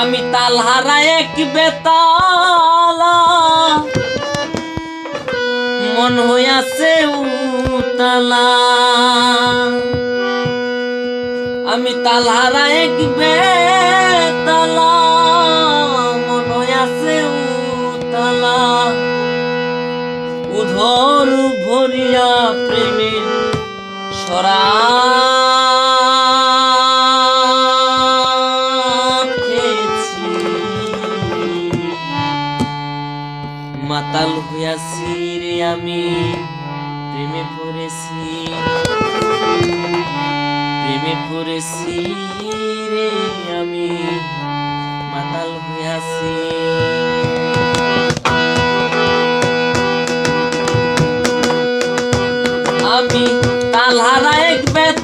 আমি তালহারা এক বেতালা। মন হইয়াছে উতালা। আমি তালহারা এক বেতালা। মন হইয়াছে উতালা। উধর ভরিয়া প্রেমের শরাব মাতাল হইয়াছি রে আমি, প্রেমে পড়েছি। প্রেমে পড়েছি রে আমি, মাতাল হইয়াছি। আমি তাল হারা এক বেত